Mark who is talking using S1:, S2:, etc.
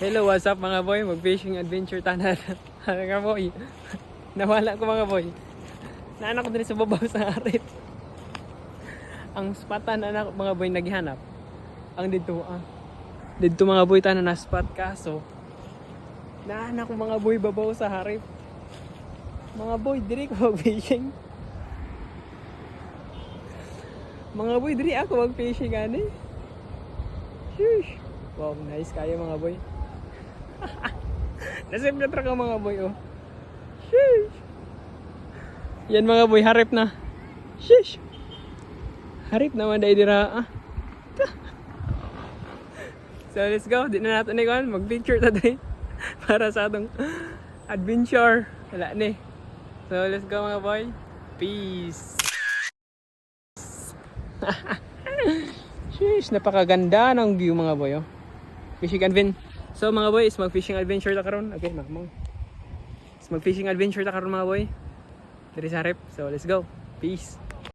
S1: Hello, what's up mga boy? Mag-fishing adventure tanan. mga boy. Nawala ko mga boy. Naanak ko din sa babaw sa arit. Ang spatan anak mga boy naghihanap. Ang dito ah. Dito mga boy tanan na spot kaso. Naanak ko mga boy babaw sa harip. Mga boy, diri ko mag-fishing. Mga boy, diri ako mag-fishing ani. Sheesh. Wow, nice kayo mga boy. Nasimple truck ang mga boy, oh. Sheesh. Yan mga boy, harip na. Sheesh. Harip naman dahil dira, ah. so, let's go. Di na natin ikaw, mag-picture today. Para sa atong adventure. Wala ni. So, let's go mga boy. Peace. Sheesh, napakaganda ng view mga boy, oh. Fishing adventure. So mga boy, is mag-fishing adventure ta karon. Okay, mamong. Is mag-fishing adventure ta karon mga boy. Diri sa rep. So let's go. Peace.